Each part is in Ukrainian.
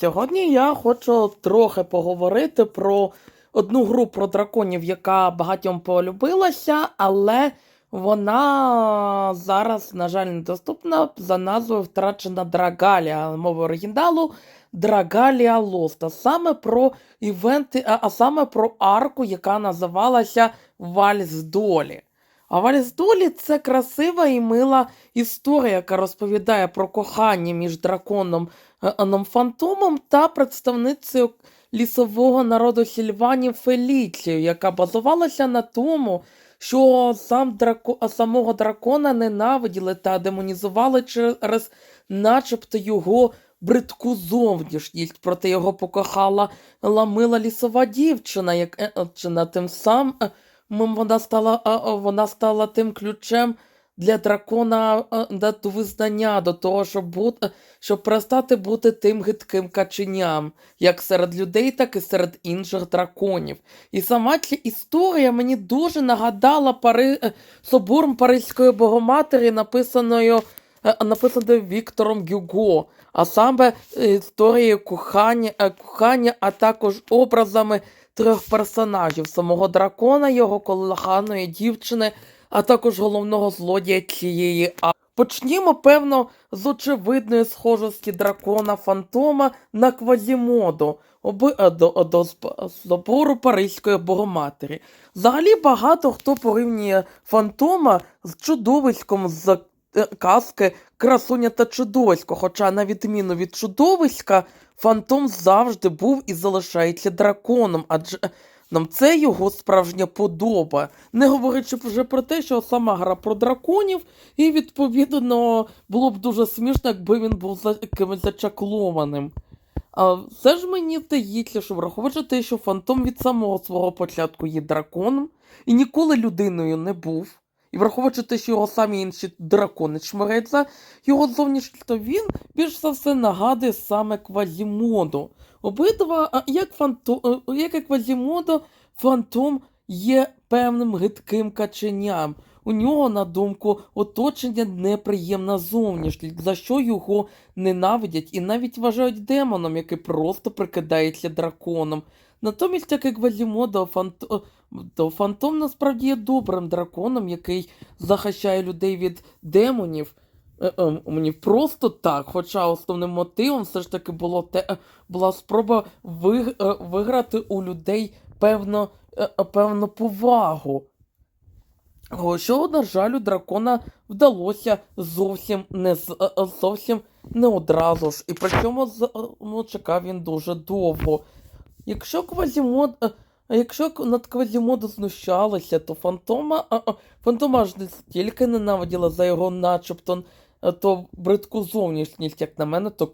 Сьогодні я хочу трохи поговорити про одну гру про драконів, яка багатьом полюбилася, але вона зараз, на жаль, недоступна за назвою Втрачена Драгалія, мовою оригіналу Драгалія Лоста. Саме про івенти, а, саме про арку, яка називалася Вальс Долі. А Вальс Долі це красива і мила історія, яка розповідає про кохання між драконом Фантомом та представницею лісового народу Сільванів Феліцією, яка базувалася на тому, що сам драко... самого дракона ненавиділи та демонізували через начебто його бридку зовнішність, проте його покохала ламила лісова дівчина, як е, е, тим самим вона стала, е, е, вона стала тим ключем для дракона е, до визнання, до того, щоб, бути, щоб перестати бути тим гидким каченям, як серед людей, так і серед інших драконів. І сама ця історія мені дуже нагадала Пари... е, собором Паризької Богоматері, написаною, е, написаною Віктором Гюго, а саме е, історією кохання, е, кохання, а також образами трьох персонажів: самого дракона, його коханої дівчини, а також головного злодія цієї а. Почнімо, певно, з очевидної схожості дракона Фантома на Квазімоду, е, до, до собору Паризької Богоматері. Взагалі багато хто порівнює Фантома з чудовиськом з е, казки Красуня та чудовисько, хоча, на відміну від чудовиська, Фантом завжди був і залишається драконом, адже нам це його справжня подоба. Не говорячи вже про те, що сама гра про драконів, і відповідно було б дуже смішно, якби він був за якимось зачаклованим. А все ж мені здається, що враховуючи те, що Фантом від самого свого початку є драконом і ніколи людиною не був. І враховуючи те, що його самі інші дракони чмирять за його зовнішність, він більш за все нагадує саме Квазімоду. Обидва, як, фанто, е, як і Квазімодо, Фантом є певним гидким каченям. У нього, на думку, оточення неприємна зовнішність, за що його ненавидять і навіть вважають демоном, який просто прикидається драконом. Натомість, як і фанто... Фантом насправді є добрим драконом, який захищає людей від демонів. Е, е, Мені просто так, хоча основним мотивом все ж таки було те, е, була спроба виг, виграти у людей певно, певну повагу. Що, на жаль, у дракона вдалося зовсім не зовсім не одразу ж. І причому з- е, ну, чекав він дуже довго. Якщо Квазімод. якщо над Квазімоду знущалися, то фантома, а, а, фантома ж не стільки ненавиділа за його начебто то бридку зовнішність, як на мене, то,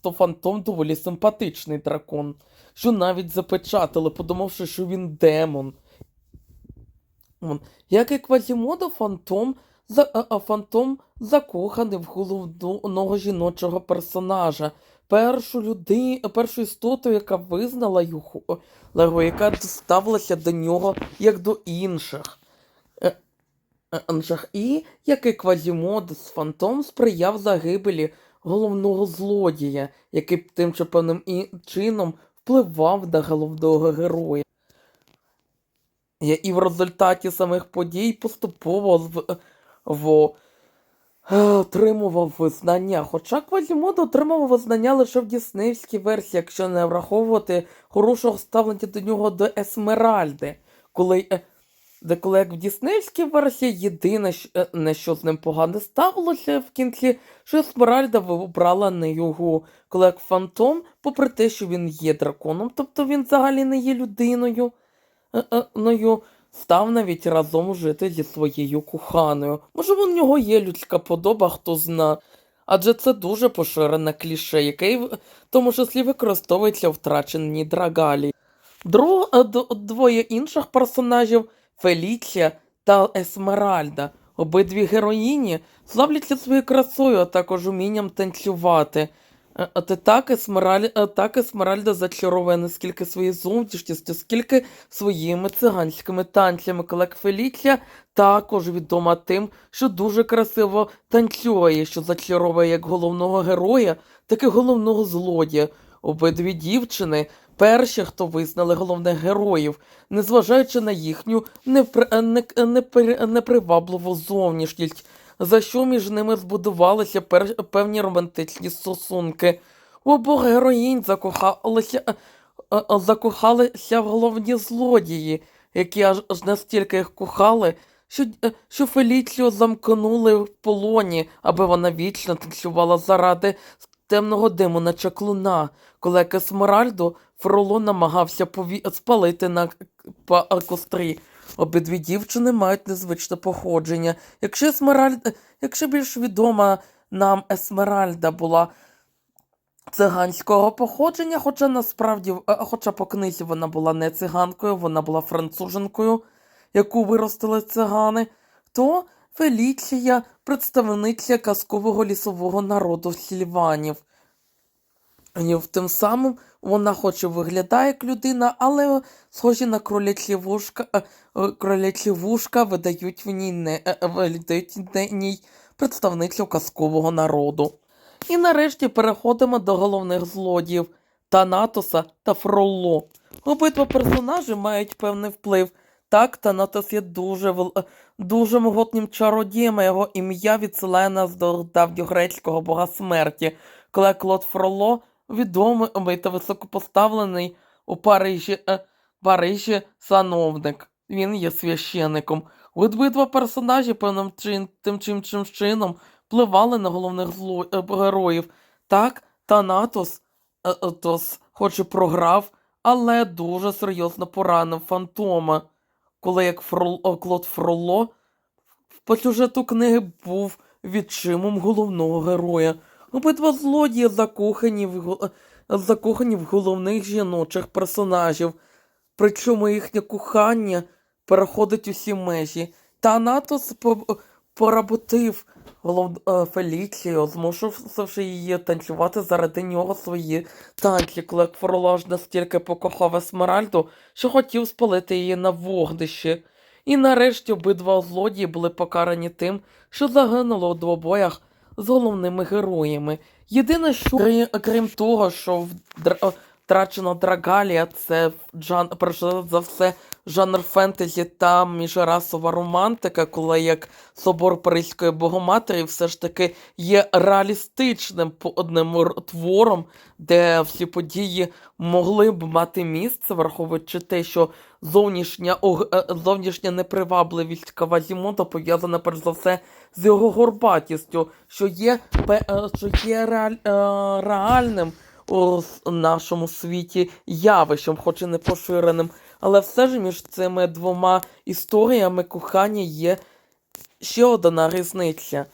то фантом доволі симпатичний дракон, що навіть запечатали, подумавши, що він демон. Як і Квазімодо, фантом, за, а, фантом закоханий в головного жіночого персонажа. Першу люди, першу істоту, яка визнала його, яка ставилася до нього як до інших. Е, е. І як і Квазімодо з Фантом сприяв загибелі головного злодія, який тим чи певним чином впливав на головного героя. І в результаті самих подій поступово в, в, е, отримував визнання. Хоча Квазімодо отримував визнання лише в діснеївській версії, якщо не враховувати хорошого ставлення до нього до Есмеральди. Коли, е, де як в діснеївській версії єдине, е, на що з ним погано ставилося в кінці, що Есмеральда вибрала не його. Коли як Фантом, попри те, що він є драконом, тобто він взагалі не є людиною е, е, став навіть разом жити зі своєю коханою. Може, у нього є людська подоба, хто зна. Адже це дуже поширене кліше, яке в тому числі використовується в втраченій Драгалі. Друг, двоє інших персонажів Феліція та Есмеральда. Обидві героїні славляться своєю красою, а також умінням танцювати. Е, ти так Есмераль... е, так Есмеральда зачаровує не скільки своєю зовнішністю, скільки своїми циганськими танцями. Колек Феліція також відома тим, що дуже красиво танцює, що зачаровує як головного героя, так і головного злодія. Обидві дівчини перші, хто визнали головних героїв, незважаючи на їхню непри... непри... непривабливу зовнішність, за що між ними збудувалися певні романтичні стосунки. У обох героїнь закохалися, е, е, закохалися в головні злодії, які аж, аж настільки їх кохали, що, е, що Феліцію замкнули в полоні, аби вона вічно танцювала заради темного демона чаклуна, коли як Есмеральду Фроло намагався пові... спалити на па- кострі. Обидві дівчини мають незвичне походження. Якщо Есмеральда, якщо більш відома нам Есмеральда була циганського походження, хоча насправді, е, хоча по книзі вона була не циганкою, вона була француженкою, яку виростили цигани, то Феліція представниця казкового лісового народу сільванів. Тим самим вона хоч і виглядає як людина, але схожі на кролячі вушка, е, е, кролячі вушка видають в ній не е, видають в ній представницю казкового народу. І нарешті переходимо до головних злодіїв Танатоса та Фролло. Обидва персонажі мають певний вплив. Так, Танатос є дуже, вел... е, дуже могутнім чародієм, а його ім'я відсилає нас до давньогрецького бога смерті, коли Клод Фролло відомий та високопоставлений у Парижі, е, Парижі сановник. Він є священником. Обидва персонажі певним чин, тим чим чим чином впливали на головних зло... е, героїв. Так, Танатос тос, хоч і програв, але дуже серйозно поранив фантома, коли як Фрол... Клод Фроло по сюжету книги був відчимом головного героя. Обидва злодії закохані в, е, закохані в головних жіночих персонажів, причому їхнє кохання переходить усі межі. Танатос по- поработив голов... е, Феліцію, змусивши її танцювати заради нього свої танці, коли Фролож настільки покохав Есмеральду, що хотів спалити її на вогнищі. І нарешті обидва злодії були покарані тим, що загинули у двобоях з головними героями. Єдине, що крім того, що в е, Драгалія, це джан, перш за все жанр фентезі та міжрасова романтика, коли як собор Паризької Богоматері все ж таки є реалістичним по одним твором, де всі події могли б мати місце, враховуючи те, що зовнішня, е, зовнішня непривабливість Кавазімода пов'язана перш за все з його горбатістю, що є, е, що є реаль, е, реальним у нашому світі явищем, хоч і не поширеним. Але все ж між цими двома історіями кохання є ще одна різниця.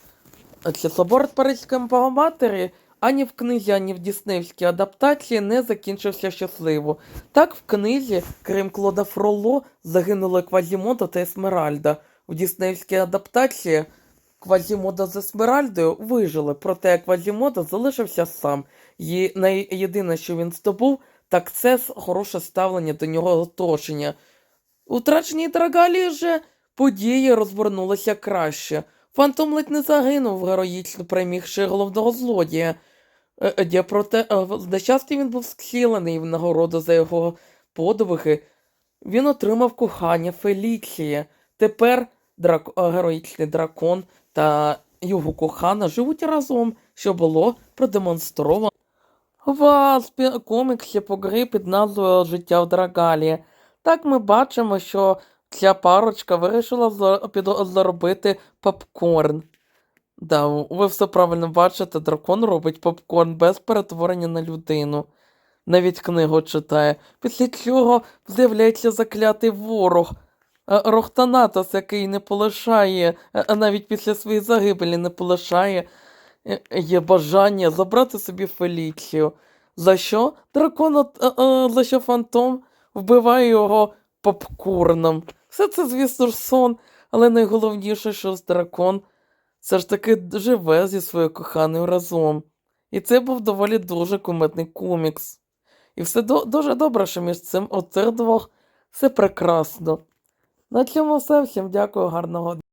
Це собор Паризької Богоматері ані в книзі, ані в діснеївській адаптації не закінчився щасливо. Так, в книзі, крім Клода Фролло, загинули Квазімода та Есмеральда. В діснеївській адаптації Квазімода з Есмеральдою вижили, проте Квазімода залишився сам. І найєдине, що він здобув, так це хороше ставлення до нього оточення. У втраченій Драгалії же події розвернулися краще. Фантом ледь не загинув, героїчно перемігши головного злодія. Е, е, проте, е, на він був схилений в нагороду за його подвиги. Він отримав кохання Феліції. Тепер драк... е, героїчний дракон та його кохана живуть разом, що було продемонстровано в коміксі по грі під назвою Життя в Драгалі. Так ми бачимо, що ця парочка вирішила заробити попкорн. Да, ви все правильно бачите, дракон робить попкорн без перетворення на людину. Навіть книгу читає. Після цього з'являється заклятий ворог. Е, Рохтанатос, який не полишає, е, навіть після своєї загибелі не полишає е, є бажання забрати собі Феліцію. За що дракон, от- е, за що фантом вбиває його попкорном. Все це, звісно ж, сон, але найголовніше, що дракон все ж таки живе зі своєю коханою разом. І це був доволі дуже кумедний комікс. І все до- дуже добре, що між цим оцих двох все прекрасно. На цьому все. Всім дякую, гарного дня.